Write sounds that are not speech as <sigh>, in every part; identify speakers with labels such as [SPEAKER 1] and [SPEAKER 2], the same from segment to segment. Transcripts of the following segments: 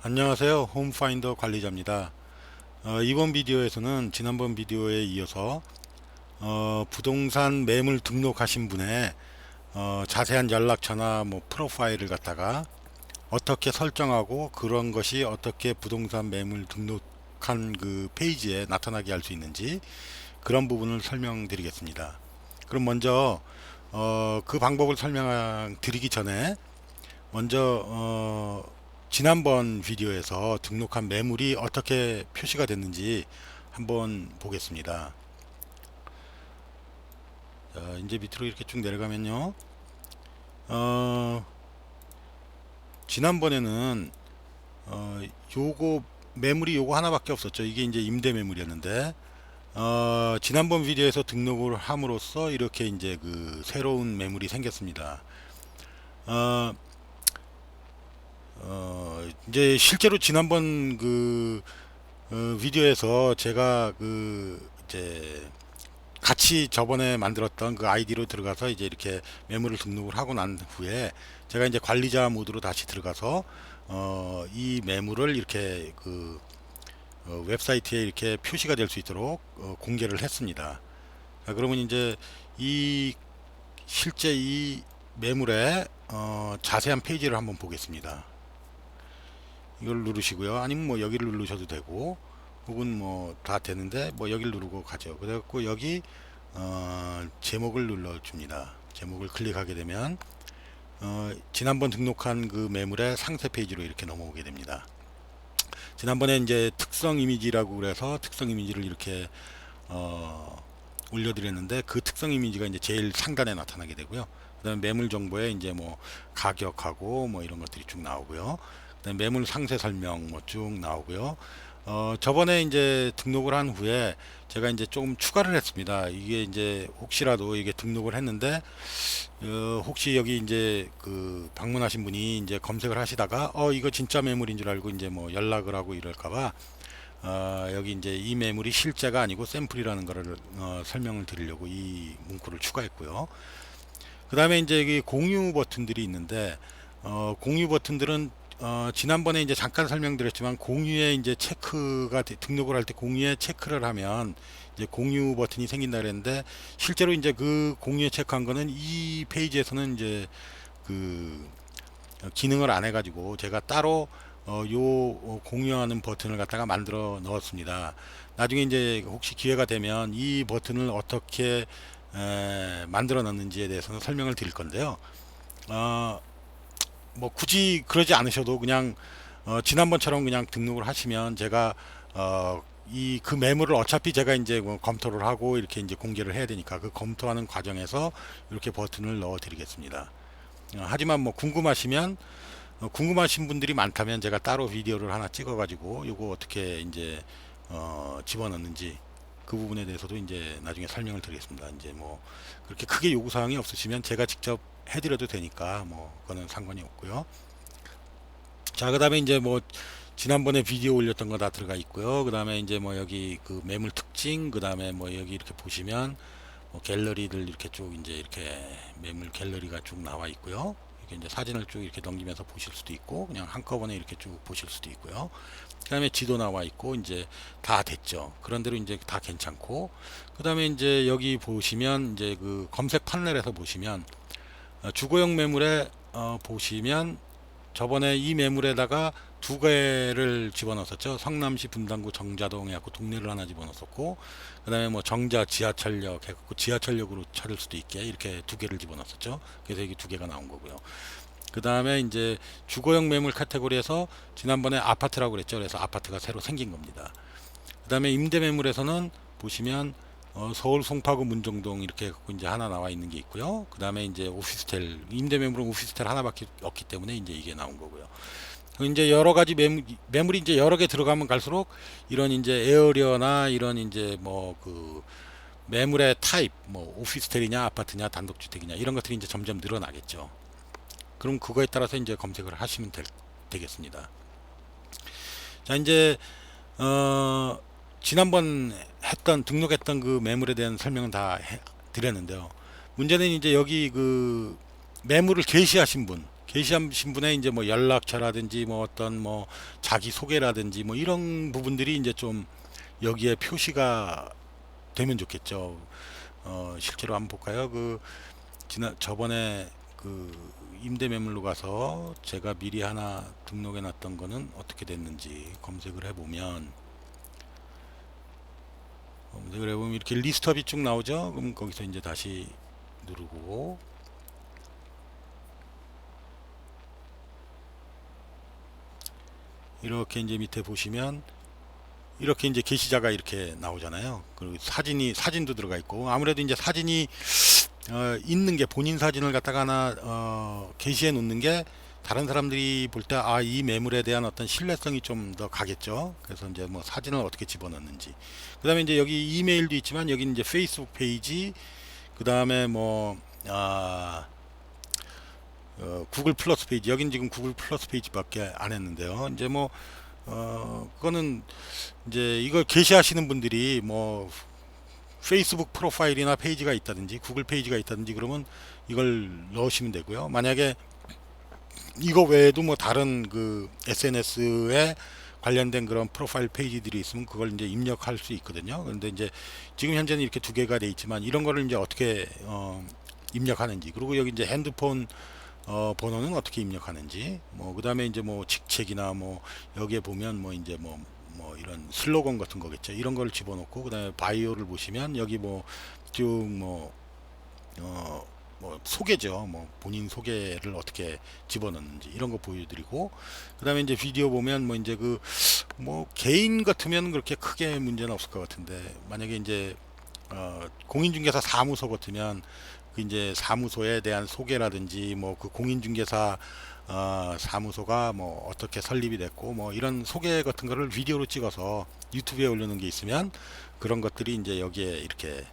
[SPEAKER 1] 안녕하세요. 홈파인더 관리자입니다. 어, 이번 비디오에서는 지난번 비디오에 이어서 어, 부동산 매물 등록하신 분의 어, 자세한 연락처나 뭐 프로파일을 갖다가 어떻게 설정하고 그런 것이 어떻게 부동산 매물 등록한 그 페이지에 나타나게 할 수 있는지 그런 부분을 설명드리겠습니다. 그럼 먼저 어, 그 방법을 설명드리기 전에 먼저 어, 지난번 비디오에서 등록한 매물이 어떻게 표시가 됐는지 한번 보겠습니다. 자, 이제 밑으로 이렇게 쭉 내려가면요. 어, 지난번에는 어, 요거 매물이 요거 하나밖에 없었죠. 이게 이제 임대 매물이었는데 어, 지난번 비디오에서 등록을 함으로써 이렇게 이제 그 새로운 매물이 생겼습니다. 어, 어, 이제 실제로 지난번 그 어, 비디오에서 제가 그 이제 같이 저번에 만들었던 그 아이디로 들어가서 이제 이렇게 매물을 등록을 하고 난 후에 제가 이제 관리자 모드로 다시 들어가서 어, 이 매물을 이렇게 그 어, 웹사이트에 이렇게 표시가 될 수 있도록 어, 공개를 했습니다. 자, 그러면 이제 이 실제 이 매물의 어, 자세한 페이지를 한번 보겠습니다. 이걸 누르시고요. 아니면 뭐 여기를 누르셔도 되고 혹은 뭐 다 되는데 뭐 여기를 누르고 가죠. 그래갖고 여기 어, 제목을 눌러 줍니다. 제목을 클릭하게 되면 어, 지난번 등록한 그 매물의 상세 페이지로 이렇게 넘어오게 됩니다. 지난번에 이제 특성 이미지라고 그래서 특성 이미지를 이렇게 어, 올려드렸는데 그 특성 이미지가 이제 제일 상단에 나타나게 되고요. 그다음에 매물 정보에 이제 뭐 가격하고 뭐 이런 것들이 쭉 나오고요. 그다음에 매물 상세 설명 뭐 쭉 나오고요. 어, 저번에 이제 등록을 한 후에 제가 이제 조금 추가를 했습니다. 이게 이제 혹시라도 이게 등록을 했는데 어, 혹시 여기 이제 그 방문하신 분이 이제 검색을 하시다가 어 이거 진짜 매물인 줄 알고 이제 뭐 연락을 하고 이럴까봐 어, 여기 이제 이 매물이 실제가 아니고 샘플이라는 거를 어, 설명을 드리려고 이 문구를 추가했고요. 그 다음에 이제 여기 공유 버튼들이 있는데 어, 공유 버튼들은 어, 지난번에 이제 잠깐 설명드렸지만 공유에 이제 체크가 돼- 등록을 할 때 공유에 체크를 하면 이제 공유 버튼이 생긴다 그랬는데 실제로 이제 그 공유에 체크한 거는 이 페이지에서는 이제 그 어, 기능을 안 해가지고 제가 따로 어, 요 어, 공유하는 버튼을 갖다가 만들어 넣었습니다. 나중에 이제 혹시 기회가 되면 이 버튼을 어떻게 에, 만들어 넣는지에 대해서는 설명을 드릴 건데요. 어, 뭐 굳이 그러지 않으셔도 그냥 어, 지난번처럼 그냥 등록을 하시면 제가 어, 이 그 매물을 어차피 제가 이제 뭐 검토를 하고 이렇게 이제 공개를 해야 되니까 그 검토하는 과정에서 이렇게 버튼을 넣어 드리겠습니다. 어, 하지만 뭐 궁금하시면 어, 궁금하신 분들이 많다면 제가 따로 비디오를 하나 찍어 가지고 이거 어떻게 이제 어, 집어넣는지 그 부분에 대해서도 이제 나중에 설명을 드리겠습니다. 이제 뭐 그렇게 크게 요구 사항이 없으시면 제가 직접 해드려도 되니까 뭐 그거는 상관이 없고요. 자, 그다음에 이제 뭐 지난번에 비디오 올렸던 거 다 들어가 있고요. 그 다음에 이제 뭐 여기 그 매물 특징, 그 다음에 뭐 여기 이렇게 보시면 뭐 갤러리들 이렇게 쭉 이제 이렇게 매물 갤러리가 쭉 나와 있고요. 이렇게 이제 사진을 쭉 이렇게 넘기면서 보실 수도 있고 그냥 한꺼번에 이렇게 쭉 보실 수도 있고요. 그 다음에 지도 나와 있고 이제 다 됐죠. 그런 대로 이제 다 괜찮고 그 다음에 이제 여기 보시면 이제 그 검색 판넬에서 보시면 어, 주거용 매물에 어, 보시면 저번에 이 매물에다가 두 개를 집어넣었었죠. 성남시 분당구 정자동 해갖고 동네를 하나 집어넣었고, 그 다음에 뭐 정자 지하철역 해갖고 지하철역으로 찾을 수도 있게 이렇게 두 개를 집어넣었었죠. 그래서 여기 두 개가 나온 거고요. 그 다음에 이제 주거용 매물 카테고리에서 지난번에 아파트라고 그랬죠. 그래서 아파트가 새로 생긴 겁니다. 그 다음에 임대 매물에서는 보시면 어, 서울 송파구 문정동 이렇게 해갖고 이제 하나 나와 있는 게 있고요. 그 다음에 이제 오피스텔 임대 매물은 오피스텔 하나밖에 없기 때문에 이제 이게 나온 거고요. 이제 여러 가지 매물, 매물이 이제 여러 개 들어가면 갈수록 이런 이제 에어리어나 이런 이제 뭐 그 매물의 타입, 뭐 오피스텔이냐 아파트냐 단독주택이냐 이런 것들이 이제 점점 늘어나겠죠. 그럼 그거에 따라서 이제 검색을 하시면 될, 되겠습니다. 자 이제 어 지난번 했던 등록했던 그 매물에 대한 설명은 다 해, 드렸는데요. 문제는 이제 여기 그 매물을 게시하신 분 게시하신 분의 이제 뭐 연락처라든지 뭐 어떤 뭐 자기 소개라든지 뭐 이런 부분들이 이제 좀 여기에 표시가 되면 좋겠죠. 어, 실제로 한번 볼까요? 그 지난 저번에 그 임대 매물로 가서 제가 미리 하나 등록해 놨던 거는 어떻게 됐는지 검색을 해 보면 해 보면 이렇게 리스트업이 쭉 나오죠. 그럼 거기서 이제 다시 누르고 이렇게 이제 밑에 보시면 이렇게 이제 게시자가 이렇게 나오잖아요. 그리고 사진이 사진도 들어가 있고 아무래도 이제 사진이 어, 있는 게 본인 사진을 갖다가 하나 어, 게시해 놓는 게 다른 사람들이 볼 때 아 이 매물에 대한 어떤 신뢰성이 좀 더 가겠죠. 그래서 이제 뭐 사진을 어떻게 집어넣는지. 그 다음에 이제 여기 이메일도 있지만 여기 이제 페이스북 페이지 그 다음에 뭐 아, 어, 구글 플러스 페이지 여긴 지금 구글 플러스 페이지밖에 안 했는데요. 이제 뭐 어, 그거는 이제 이걸 게시하시는 분들이 뭐 페이스북 프로파일이나 페이지가 있다든지 구글 페이지가 있다든지 그러면 이걸 넣으시면 되고요. 만약에 이거 외에도 뭐 다른 그 SNS에 관련된 그런 프로파일 페이지들이 있으면 그걸 이제 입력할 수 있거든요. 그런데 이제 지금 현재는 이렇게 두 개가 돼 있지만 이런 거를 이제 어떻게 어, 입력하는지 그리고 여기 이제 핸드폰 어, 번호는 어떻게 입력하는지 뭐 그다음에 이제 뭐 직책이나 뭐 여기에 보면 뭐 이제 뭐뭐 이런 슬로건 같은 거겠죠. 이런 걸 집어넣고 그다음에 바이오를 보시면 여기 뭐 쭉뭐 어, 뭐 소개죠. 뭐 본인 소개를 어떻게 집어넣는지 이런 거 보여드리고 그다음에 이제 비디오 보면 뭐 이제 그 뭐 개인 같으면 그렇게 크게 문제는 없을 것 같은데 만약에 이제 어, 공인중개사 사무소 같으면 그 이제 사무소에 대한 소개라든지 뭐 그 공인중개사 어, 사무소가 뭐 어떻게 설립이 됐고 뭐 이런 소개 같은 거를 비디오로 찍어서 유튜브에 올려놓은 게 있으면 그런 것들이 이제 여기에 이렇게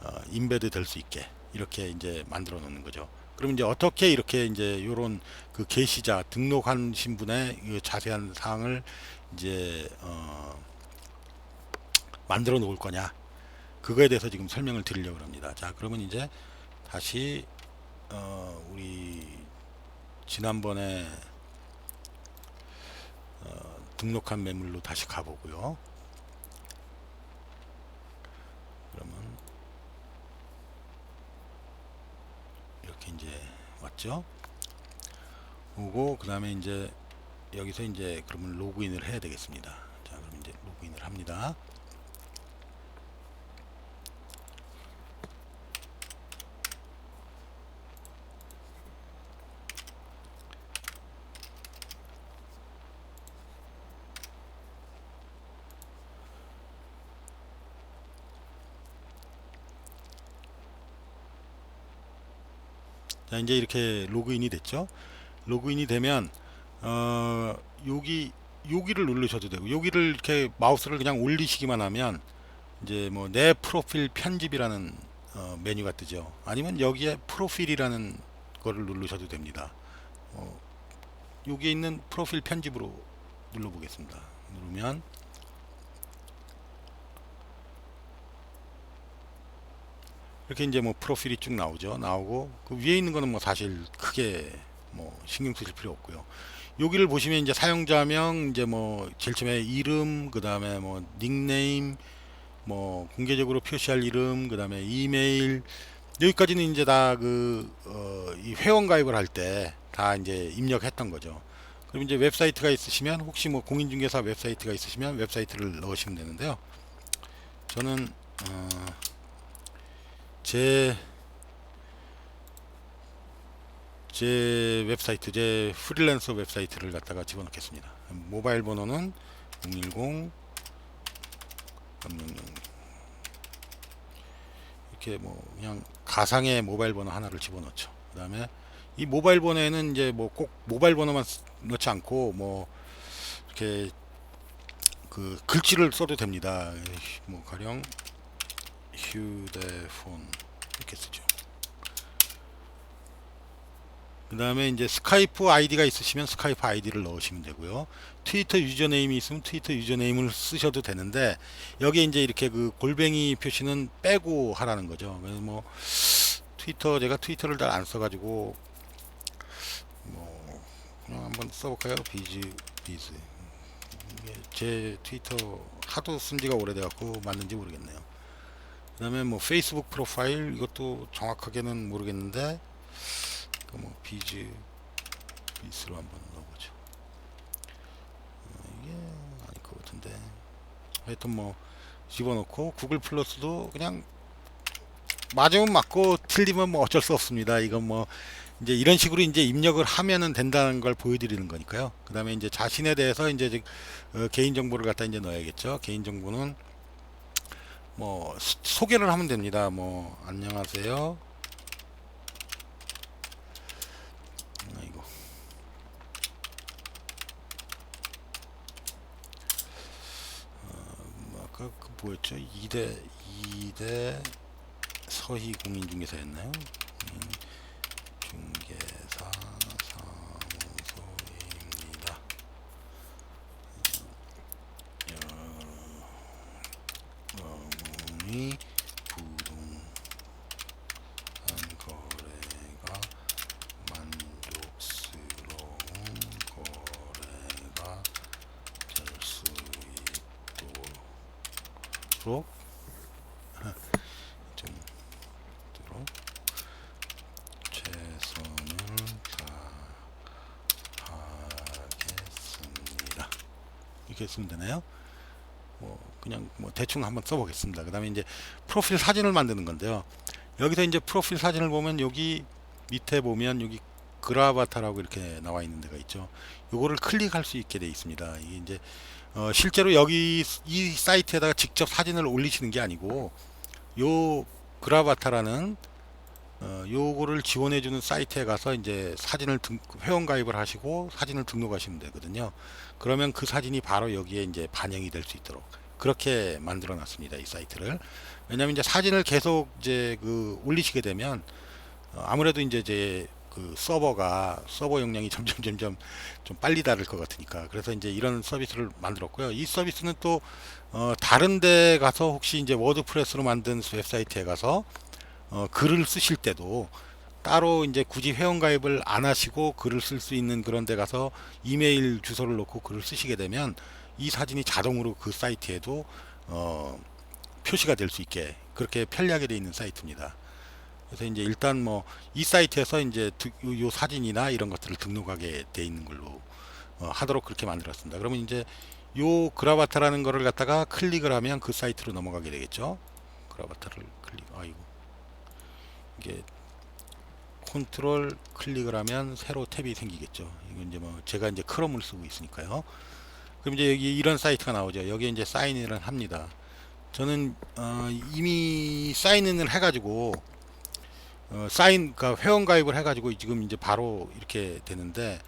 [SPEAKER 1] 어, 인베드 될 수 있게 이렇게 이제 만들어 놓는 거죠. 그럼 이제 어떻게 이렇게 이제 요런 그 게시자 등록한 신분의 이 자세한 사항을 이제 어 만들어 놓을 거냐 그거에 대해서 지금 설명을 드리려고 합니다. 자 그러면 이제 다시 어 우리 지난번에 어 등록한 매물로 다시 가보고요. 그러면 이렇게 이제 왔죠. 오고 그 다음에 이제 여기서 이제 그러면 로그인을 해야 되겠습니다. 자 그럼 이제 로그인을 합니다. 자 이제 이렇게 로그인이 됐죠. 로그인이 되면 어 여기 여기를 누르셔도 되고 여기를 이렇게 마우스를 그냥 올리시기만 하면 이제 뭐 내 프로필 편집이라는 어, 메뉴가 뜨죠. 아니면 여기에 프로필이라는 거를 누르셔도 됩니다. 어, 여기에 있는 프로필 편집으로 눌러 보겠습니다. 누르면 이렇게 이제 뭐 프로필이 쭉 나오죠. 나오고 그 위에 있는 거는 뭐 사실 크게 뭐 신경 쓰실 필요 없고요. 여기를 보시면 이제 사용자명 이제 뭐 제일 처음에 이름 그다음에 뭐 닉네임 뭐 공개적으로 표시할 이름 그다음에 이메일 여기까지는 이제 다 그 어, 이 회원 가입을 할 때 다 이제 입력했던 거죠. 그럼 이제 웹사이트가 있으시면 혹시 뭐 공인중개사 웹사이트가 있으시면 웹사이트를 넣으시면 되는데요. 저는 어, 제, 제 웹사이트, 제 프리랜서 웹사이트를 갖다가 집어넣겠습니다. 모바일 번호는 010 300 이렇게 뭐 그냥 가상의 모바일 번호 하나를 집어넣죠. 그 다음에 이 모바일 번호에는 이제 뭐 꼭 모바일 번호만 쓰- 넣지 않고 뭐 이렇게 그 글씨를 써도 됩니다. 뭐 가령 휴대폰 이렇게 쓰죠. 그 다음에 이제 스카이프 아이디가 있으시면 스카이프 아이디를 넣으시면 되고요. 트위터 유저네임이 있으면 트위터 유저네임을 쓰셔도 되는데 여기에 이제 이렇게 그 골뱅이 표시는 빼고 하라는 거죠. 그래서 뭐 트위터 제가 트위터를 잘 안 써가지고 뭐 한번 써볼까요? 비즈 비즈. 제 트위터 하도 쓴 지가 오래돼갖고 맞는지 모르겠네요. 그 다음에 뭐 페이스북 프로파일 이것도 정확하게는 모르겠는데 그뭐 비즈 비즈로 한번 넣어보죠. 어, 이게 아닐 것 같은데 하여튼 뭐 집어넣고 구글 플러스도 그냥 맞으면 맞고 틀리면 뭐 어쩔 수 없습니다. 이건 뭐 이제 이런 식으로 이제 입력을 하면은 된다는 걸 보여드리는 거니까요. 그 다음에 이제 자신에 대해서 이제 즉, 어, 개인 정보를 갖다 이제 넣어야겠죠. 개인 정보는 뭐 소- 소개를 하면 됩니다. 뭐 안녕하세요. 아이고. 어, 뭐 아까 그 뭐였죠? 2대 2대 서희 공인중개사였나요? 중개사 사무소입니다. 영문이 부동산 거래가 만족스러운 거래가 될수 있도록 <laughs> 최선을 다하겠습니다. 이렇게 쓰면 되나요? 뭐 그냥 뭐 대충 한번 써보겠습니다. 그 다음에 이제 프로필 사진을 만드는 건데요. 여기서 이제 프로필 사진을 보면 여기 밑에 보면 여기 그라바타라고 이렇게 나와 있는 데가 있죠. 요거를 클릭할 수 있게 돼 있습니다. 이게 이제 어, 실제로 여기 이 사이트에다가 직접 사진을 올리시는 게 아니고 요 그라바타라는 어, 요거를 지원해주는 사이트에 가서 이제 사진을 등, 회원 가입을 하시고 사진을 등록하시면 되거든요. 그러면 그 사진이 바로 여기에 이제 반영이 될 수 있도록 그렇게 만들어 놨습니다. 이 사이트를. 왜냐하면 이제 사진을 계속 이제 그 올리시게 되면 어, 아무래도 이제 제 그 서버가 서버 용량이 <laughs> 점점 점점 좀 빨리 다를 것 같으니까 그래서 이제 이런 서비스를 만들었고요. 이 서비스는 또 어, 다른 데 가서 혹시 이제 워드프레스로 만든 웹사이트에 가서 어, 글을 쓰실 때도 따로 이제 굳이 회원 가입을 안 하시고 글을 쓸 수 있는 그런 데 가서 이메일 주소를 넣고 글을 쓰시게 되면 이 사진이 자동으로 그 사이트에도 어, 표시가 될 수 있게 그렇게 편리하게 되어 있는 사이트입니다. 그래서 이제 일단 뭐 이 사이트에서 이제 요 사진이나 이런 것들을 등록하게 돼 있는 걸로 어, 하도록 그렇게 만들었습니다. 그러면 이제 요 그라바타라는 거를 갖다가 클릭을 하면 그 사이트로 넘어가게 되겠죠. 그라바타를 클릭 아이고 이게 컨트롤 클릭을 하면 새로 탭이 생기겠죠. 이건 이제 뭐 제가 이제 크롬을 쓰고 있으니까요. 그럼 이제 여기 이런 사이트가 나오죠. 여기에 이제 사인인을 합니다. 저는 어, 이미 사인인을 해가지고 어, 사인 그러니까 회원 가입을 해가지고 지금 이제 바로 이렇게 되는데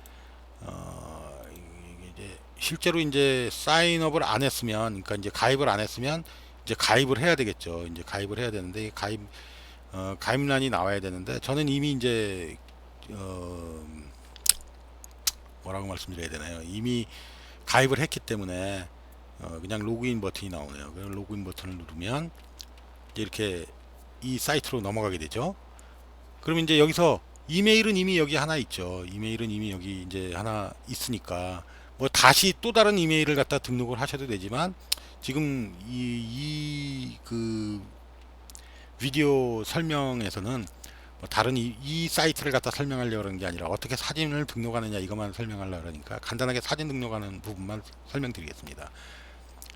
[SPEAKER 1] 어, 이제 실제로 이제 사인업을 안 했으면 그러니까 이제 가입을 안 했으면 이제 가입을 해야 되겠죠. 이제 가입을 해야 되는데 이 가입 어, 가입란이 나와야 되는데 저는 이미 이제 어, 뭐라고 말씀드려야 되나요? 이미 가입을 했기 때문에 어, 그냥 로그인 버튼이 나오네요. 그럼 로그인 버튼을 누르면 이렇게 이 사이트로 넘어가게 되죠. 그럼 이제 여기서 이메일은 이미 여기 하나 있죠. 이메일은 이미 여기 이제 하나 있으니까 뭐 다시 또 다른 이메일을 갖다 등록을 하셔도 되지만 지금 이 그 비디오 설명에서는 뭐 다른 이, 이 사이트를 갖다 설명하려고 하는 게 아니라 어떻게 사진을 등록하느냐 이것만 설명하려고 하니까 간단하게 사진 등록하는 부분만 설명드리겠습니다.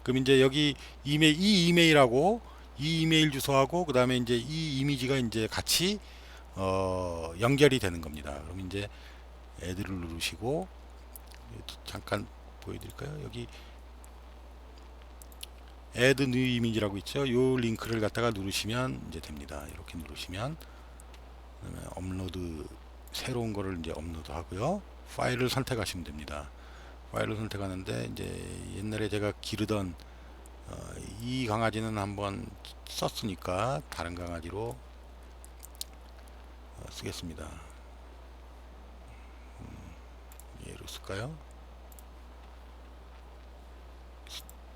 [SPEAKER 1] 그럼 이제 여기 이메일 이 이메일하고 이 이메일 주소하고 그 다음에 이제 이 이미지가 이제 같이 어, 연결이 되는 겁니다. 그럼 이제 애들을 누르시고 잠깐 보여드릴까요? 여기 add new image라고 있죠. 요 링크를 갖다가 누르시면 이제 됩니다. 이렇게 누르시면 업로드 새로운 거를 이제 업로드 하고요. 파일을 선택하시면 됩니다. 파일을 선택하는데 이제 옛날에 제가 기르던 어, 이 강아지는 한번 썼으니까 다른 강아지로 어, 쓰겠습니다. 음, 얘로 쓸까요?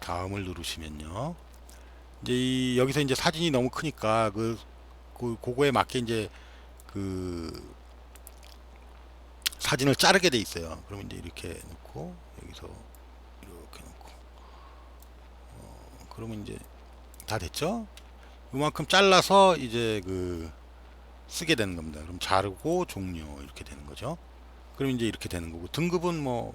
[SPEAKER 1] 다음을 누르시면요. 이제 이 여기서 이제 사진이 너무 크니까 그, 그 그거에 맞게 이제 그 사진을 자르게 돼 있어요. 그럼 이제 이렇게 놓고 여기서 이렇게 놓고 어, 그러면 이제 다 됐죠? 이만큼 잘라서 이제 그 쓰게 되는 겁니다. 그럼 자르고 종료 이렇게 되는 거죠. 그럼 이제 이렇게 되는 거고 등급은 뭐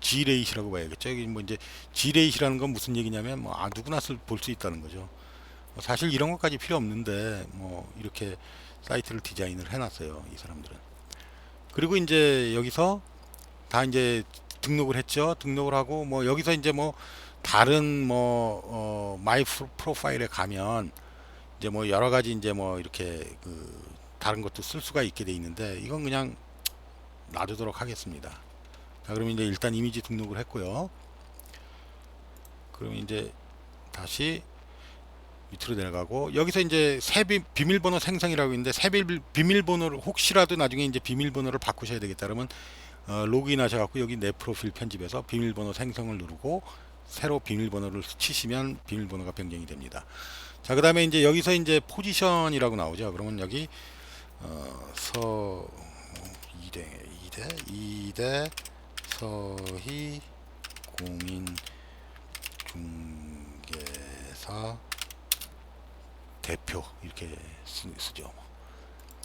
[SPEAKER 1] G레이시라고 봐야겠죠. 여기 뭐 이제 G레이시라는 건 무슨 얘기냐면 뭐 아, 누구나 볼 수 있다는 거죠. 뭐 사실 이런 것까지 필요 없는데 뭐 이렇게 사이트를 디자인을 해놨어요. 이 사람들은. 그리고 이제 여기서 다 이제 등록을 했죠. 등록을 하고 뭐 여기서 이제 뭐 다른 뭐 어, 마이 프로- 프로파일에 가면 이제 뭐 여러 가지 이제 뭐 이렇게 그 다른 것도 쓸 수가 있게 돼 있는데 이건 그냥 놔두도록 하겠습니다. 자, 그러면 이제 일단 이미지 등록을 했고요. 그러면 이제 다시 밑으로 내려가고 여기서 이제 새 비, 비밀번호 생성이라고 있는데 새 비- 비밀번호를 혹시라도 나중에 이제 비밀번호를 바꾸셔야 되겠다 그러면 어, 로그인 하셔갖고 여기 내 프로필 편집에서 비밀번호 생성을 누르고 새로 비밀번호를 치시면 비밀번호가 변경이 됩니다. 자, 그 다음에 이제 여기서 이제 포지션이라고 나오죠. 그러면 여기 어, 서 2대 2대 2대 서희 공인 중개사 대표 이렇게 쓰, 쓰죠.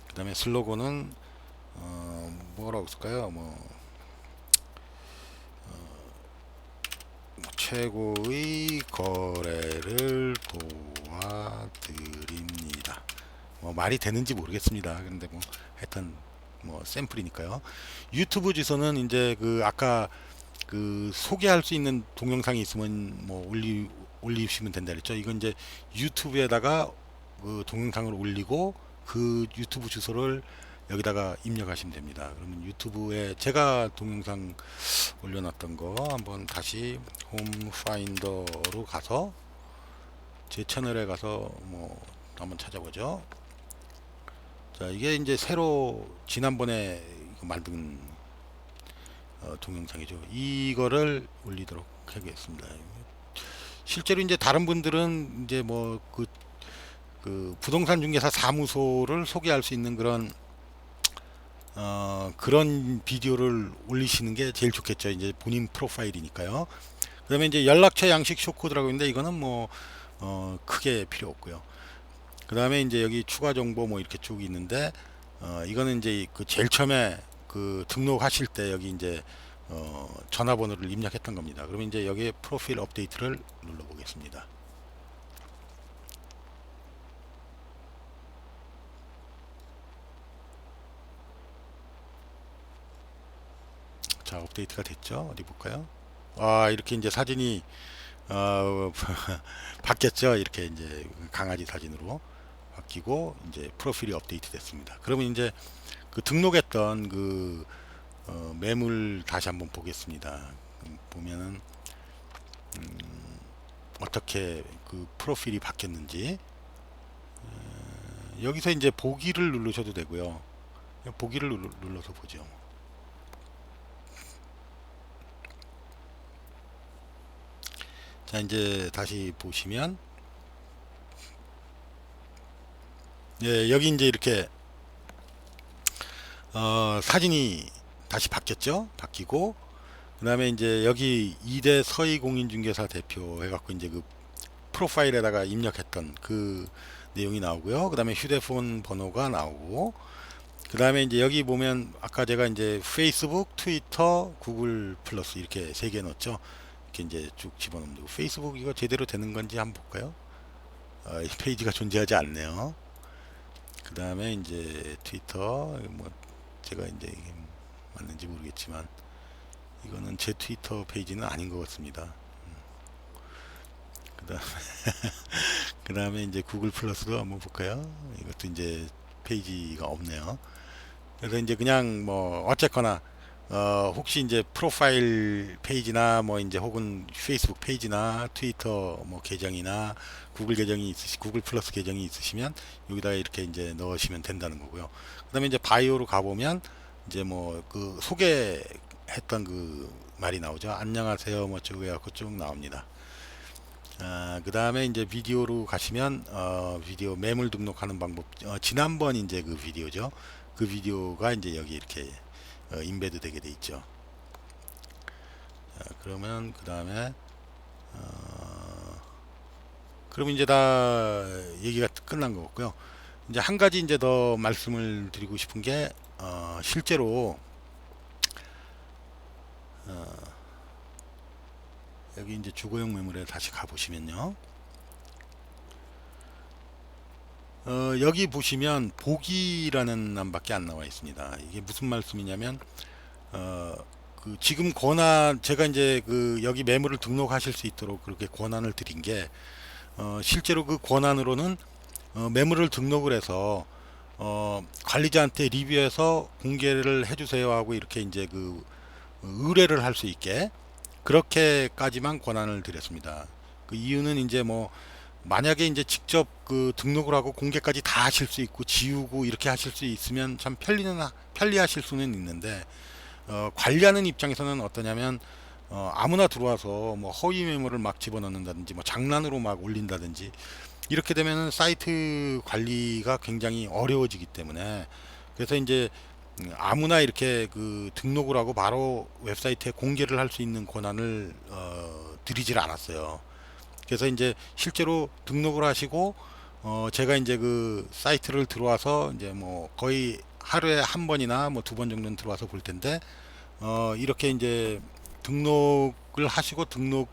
[SPEAKER 1] 그 다음에 슬로건은 어, 뭐라고 쓸까요? 뭐, 어, 뭐 최고의 거래를 도와드립니다. 뭐 말이 되는지 모르겠습니다. 근데 뭐 하여튼 뭐 샘플이니까요. 유튜브 주소는 이제 그 아까 그 소개할 수 있는 동영상이 있으면 뭐 올리 올리시면 된다 그랬죠. 이건 이제 유튜브에다가 그 동영상을 올리고 그 유튜브 주소를 여기다가 입력하시면 됩니다. 그러면 유튜브에 제가 동영상 올려놨던 거 한번 다시 홈 파인더로 가서 제 채널에 가서 뭐 한번 찾아보죠. 자 이게 이제 새로 지난번에 만든 어, 동영상이죠. 이거를 올리도록 하겠습니다. 실제로 이제 다른 분들은 이제 뭐 그 그 부동산 중개사 사무소를 소개할 수 있는 그런 어, 그런 비디오를 올리시는 게 제일 좋겠죠. 이제 본인 프로파일이니까요. 그 다음에 이제 연락처 양식 쇼코드라고 있는데 이거는 뭐 어, 크게 필요 없고요. 그 다음에 이제 여기 추가 정보 뭐 이렇게 쭉 있는데 어, 이거는 이제 그 제일 처음에 그 등록하실 때 여기 이제 어, 전화번호를 입력했던 겁니다. 그러면 이제 여기에 프로필 업데이트를 눌러 보겠습니다. 자 업데이트가 됐죠? 어디 볼까요? 아 이렇게 이제 사진이 어, <laughs> 바뀌었죠? 이렇게 이제 강아지 사진으로 바뀌고 이제 프로필이 업데이트 됐습니다. 그러면 이제 그 등록했던 그 어, 매물 다시 한번 보겠습니다. 음, 보면은 음, 어떻게 그 프로필이 바뀌었는지. 어, 여기서 이제 보기를 누르셔도 되고요. 보기를 눌러- 눌러서 보죠 자 이제 다시 보시면. 예 여기 이제 이렇게 어, 사진이 다시 바뀌었죠? 바뀌고. 그 다음에 이제 여기 2대 서희 공인중개사 대표 해갖고 이제 그 프로파일에다가 입력했던 그 내용이 나오고요. 그 다음에 휴대폰 번호가 나오고. 그 다음에 이제 여기 보면 아까 제가 이제 페이스북 트위터 구글 플러스 이렇게 세 개 넣었죠 이렇게 이제 쭉 집어넣으면 되고 페이스북 이거 제대로 되는 건지 한번 볼까요? 아, 이 페이지가 존재하지 않네요. 그 다음에 이제 트위터 뭐 제가 이제 이게 맞는지 모르겠지만 이거는 제 트위터 페이지는 아닌 것 같습니다. 그 다음에 <laughs> 그 다음에 이제 구글 플러스도 한번 볼까요? 이것도 이제 페이지가 없네요. 그래서 이제 그냥 뭐 어쨌거나 어, 혹시 이제 프로파일 페이지나 뭐 이제 혹은 페이스북 페이지나 트위터 뭐 계정이나 구글 계정이 있으시 구글 플러스 계정이 있으시면 여기다 이렇게 이제 넣으시면 된다는 거고요. 그다음에 이제 바이오로 가보면 이제 뭐 그 소개했던 그 말이 나오죠. 안녕하세요 뭐 어쩌고 해갖고 쭉 나옵니다. 아, 그 다음에 이제 비디오로 가시면 어, 비디오 매물 등록하는 방법 어, 지난번 이제 그 비디오죠. 그 비디오가 이제 여기 이렇게 어, 인베드 되게 돼 있죠. 자, 그러면 그 다음에 어, 그러면 이제 다 얘기가 끝난 것 같고요. 이제 한 가지 이제 더 말씀을 드리고 싶은 게 어, 실제로 어, 여기 이제 주거용 매물에 다시 가 보시면요. 어, 여기 보시면 보기라는 남밖에 안 나와 있습니다. 이게 무슨 말씀이냐면 어, 그 지금 권한 제가 이제 그 여기 매물을 등록하실 수 있도록 그렇게 권한을 드린 게 어, 실제로 그 권한으로는 어, 매물을 등록을 해서 어, 관리자한테 리뷰해서 공개를 해주세요 하고 이렇게 이제 그 의뢰를 할 수 있게 그렇게까지만 권한을 드렸습니다. 그 이유는 이제 뭐 만약에 이제 직접 그 등록을 하고 공개까지 다 하실 수 있고 지우고 이렇게 하실 수 있으면 참 편리는 하- 편리하실 수는 있는데 어, 관리하는 입장에서는 어떠냐면 어, 아무나 들어와서 뭐 허위 매물을 막 집어넣는다든지 뭐 장난으로 막 올린다든지 이렇게 되면은 사이트 관리가 굉장히 어려워지기 때문에 그래서 이제 음, 아무나 이렇게 그 등록을 하고 바로 웹사이트에 공개를 할 수 있는 권한을 어, 드리질 않았어요. 그래서 이제 실제로 등록을 하시고 어 제가 이제 그 사이트를 들어와서 이제 뭐 거의 하루에 한 번이나 뭐 두 번 정도는 들어와서 볼 텐데 어 이렇게 이제 등록을 하시고 등록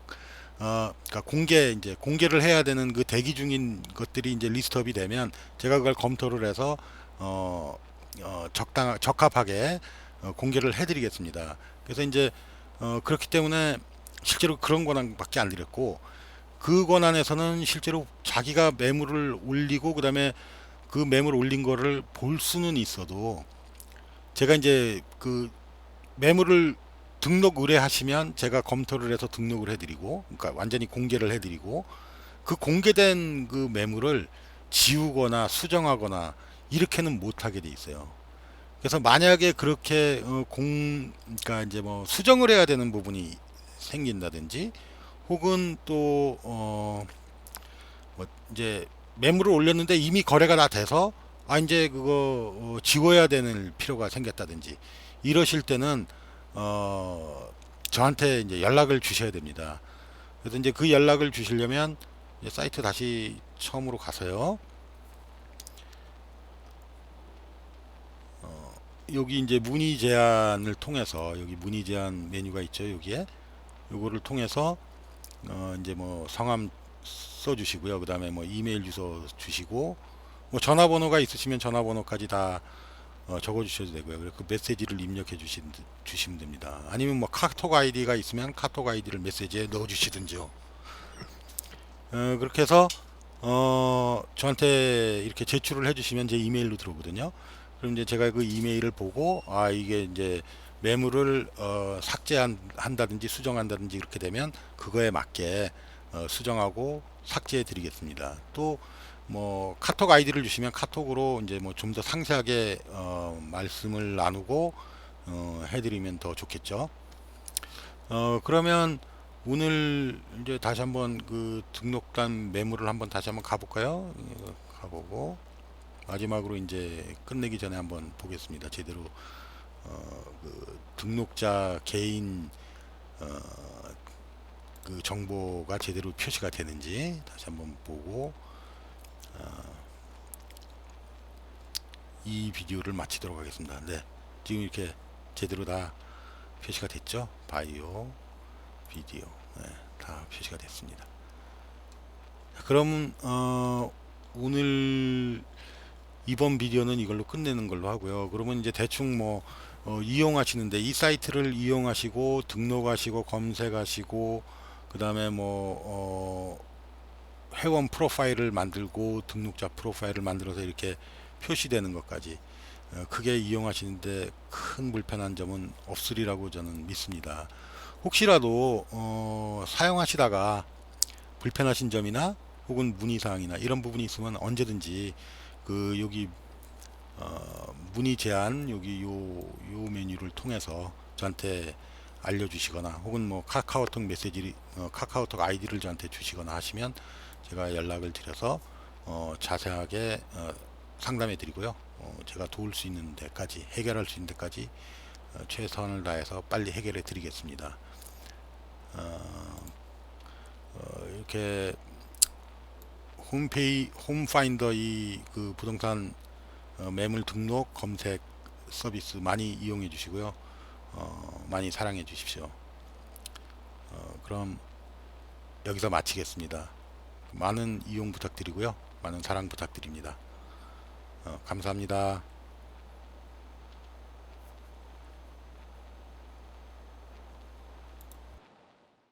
[SPEAKER 1] 어 그러니까 공개 이제 공개를 해야 되는 그 대기 중인 것들이 이제 리스트업이 되면 제가 그걸 검토를 해서 어, 어 적당 적합하게 어, 공개를 해드리겠습니다. 그래서 이제 어 그렇기 때문에 실제로 그런 권한밖에 안 드렸고 그 권한에서는 실제로 자기가 매물을 올리고 그다음에 그 매물 올린 거를 볼 수는 있어도 제가 이제 그 매물을 등록 의뢰하시면 제가 검토를 해서 등록을 해드리고 그러니까 완전히 공개를 해드리고 그 공개된 그 매물을 지우거나 수정하거나 이렇게는 못하게 돼 있어요. 그래서 만약에 그렇게 어, 공 그러니까 이제 뭐 수정을 해야 되는 부분이 생긴다든지 혹은 또 어 뭐 이제 매물을 올렸는데 이미 거래가 다 돼서 아 이제 그거 어, 지워야 되는 필요가 생겼다든지 이러실 때는 어 저한테 이제 연락을 주셔야 됩니다. 그래서 이제 그 연락을 주시려면 사이트 다시 처음으로 가서요. 어, 여기 이제 문의 제한을 통해서 여기 문의 제한 메뉴가 있죠. 여기에 요거를 통해서 어 이제 뭐 성함 써주시고요. 그 다음에 뭐 이메일 주소 주시고 뭐 전화번호가 있으시면 전화번호까지 다 어, 적어주셔도 되고요. 그리고 그 메시지를 입력해 주신, 주시면 됩니다. 아니면 뭐 카톡 아이디가 있으면 카톡 아이디를 메시지에 넣어주시든지요. 어, 그렇게 해서 어, 저한테 이렇게 제출을 해주시면 제 이메일로 들어오거든요. 그럼 이제 제가 그 이메일을 보고 아 이게 이제 매물을 어, 삭제한다든지 수정한다든지 이렇게 되면 그거에 맞게 어, 수정하고 삭제해 드리겠습니다. 또 뭐 카톡 아이디를 주시면 카톡으로 이제 뭐 좀 더 상세하게 어, 말씀을 나누고 어, 해드리면 더 좋겠죠. 어, 그러면 오늘 이제 다시 한번 그 등록단 매물을 한번 다시 한번 가볼까요? 어, 가보고 마지막으로 이제 끝내기 전에 한번 보겠습니다. 제대로 어, 그 등록자 개인 어, 그 정보가 제대로 표시가 되는지 다시 한번 보고 어, 이 비디오를 마치도록 하겠습니다. 네, 지금 이렇게 제대로 다 표시가 됐죠? 바이오, 비디오, 네, 다 표시가 됐습니다. 자, 그럼 어, 오늘 이번 비디오는 이걸로 끝내는 걸로 하고요. 그러면 이제 대충 뭐 어, 이용하시는데 이 사이트를 이용하시고 등록하시고 검색하시고 그 다음에 뭐 어, 회원 프로파일을 만들고 등록자 프로파일을 만들어서 이렇게 표시되는 것까지 어, 크게 이용하시는데 큰 불편한 점은 없으리라고 저는 믿습니다. 혹시라도 어, 사용하시다가 불편하신 점이나 혹은 문의사항이나 이런 부분이 있으면 언제든지 그 여기 어, 문의 제한 여기 요, 요 메뉴를 통해서 저한테 알려주시거나 혹은 뭐 카카오톡 메시지 어, 카카오톡 아이디를 저한테 주시거나 하시면 제가 연락을 드려서 어, 자세하게 어, 상담해 드리고요 어, 제가 도울 수 있는 데까지 해결할 수 있는 데까지 어, 최선을 다해서 빨리 해결해 드리겠습니다. 어, 어, 이렇게 홈페이 홈파인더 이 그 부동산 어, 매물 등록 검색 서비스 많이 이용해 주시고요. 어, 많이 사랑해 주십시오. 어, 그럼 여기서 마치겠습니다. 많은 이용 부탁드리고요. 많은 사랑 부탁드립니다. 어, 감사합니다.